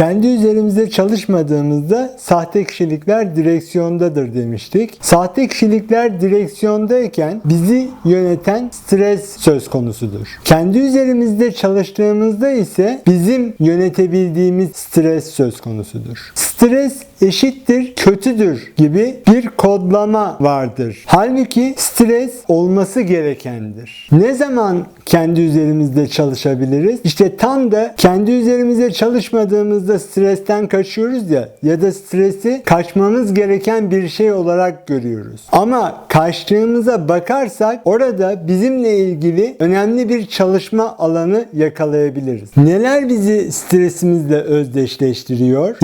Kendi üzerimizde çalışmadığımızda sahte kişilikler direksiyondadır demiştik. Sahte kişilikler direksiyondayken bizi yöneten stres söz konusudur. Kendi üzerimizde çalıştığımızda ise bizim yönetebildiğimiz stres söz konusudur. Stres eşittir kötüdür gibi bir kodlama vardır. Halbuki stres olması gerekendir. Ne zaman kendi üzerimizde çalışabiliriz? İşte tam da kendi üzerimize çalışmadığımızda stresten kaçıyoruz ya ya da stresi kaçmamız gereken bir şey olarak görüyoruz. Ama kaçtığımıza bakarsak orada bizimle ilgili önemli bir çalışma alanı yakalayabiliriz. Neler bizi stresimizle özdeşleştiriyor?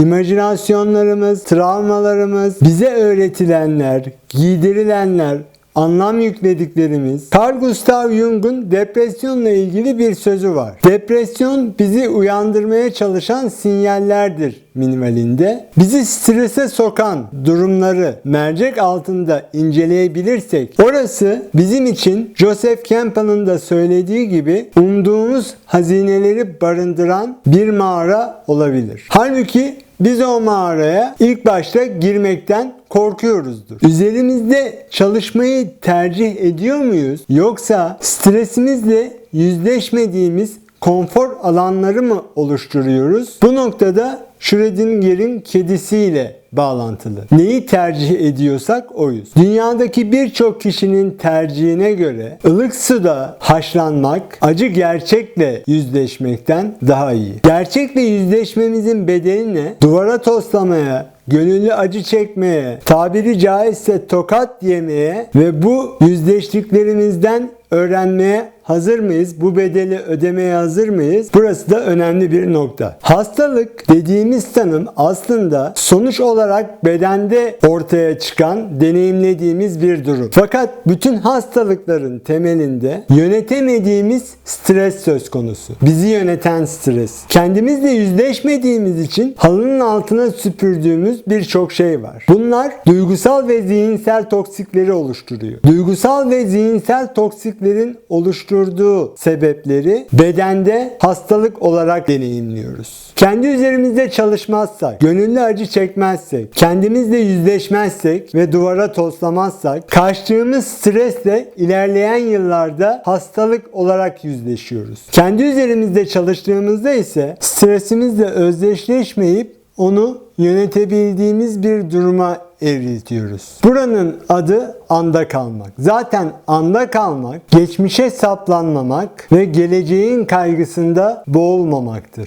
İmajinasyonlarımız, travmalarımız, bize öğretilenler, giydirilenler, anlam yüklediklerimiz. Carl Gustav Jung'un depresyonla ilgili bir sözü var. Depresyon bizi uyandırmaya çalışan sinyallerdir minimalinde. Bizi strese sokan durumları mercek altında inceleyebilirsek orası bizim için Joseph Campbell'ın da söylediği gibi umduğumuz hazineleri barındıran bir mağara olabilir. Halbuki biz o mağaraya ilk başta girmekten korkuyoruzdur. Üzerimizde çalışmayı tercih ediyor muyuz? Yoksa stresimizle yüzleşmediğimiz konfor alanları mı oluşturuyoruz? Bu noktada Schrödinger'in kedisiyle bağlantılı. Neyi tercih ediyorsak oyuz. Dünyadaki birçok kişinin tercihine göre ılık suda haşlanmak acı gerçekle yüzleşmekten daha iyi. Gerçekle yüzleşmemizin bedeli ne? Duvara toslamaya, gönüllü acı çekmeye, tabiri caizse tokat yemeye ve bu yüzleştiklerimizden öğrenmeye hazır mıyız? Bu bedeli ödemeye hazır mıyız? Burası da önemli bir nokta. Hastalık dediğimiz tanım aslında sonuç olarak bedende ortaya çıkan deneyimlediğimiz bir durum. Fakat bütün hastalıkların temelinde yönetemediğimiz stres söz konusu. Bizi yöneten stres. Kendimizle yüzleşmediğimiz için halının altına süpürdüğümüz birçok şey var. Bunlar duygusal ve zihinsel toksikleri oluşturuyor. Duygusal ve zihinsel toksiklerin oluşturduğu sebepleri bedende hastalık olarak deneyimliyoruz. Kendi üzerimizde çalışmazsak, gönüllü acı çekmezsek, kendimizle yüzleşmezsek ve duvara toslamazsak kaçtığımız stresle ilerleyen yıllarda hastalık olarak yüzleşiyoruz. Kendi üzerimizde çalıştığımızda ise stresimizle özdeşleşmeyip onu yönetebildiğimiz bir duruma evriltiyoruz. Buranın adı anda kalmak. Zaten anda kalmak, geçmişe saplanmamak ve geleceğin kaygısında boğulmamaktır.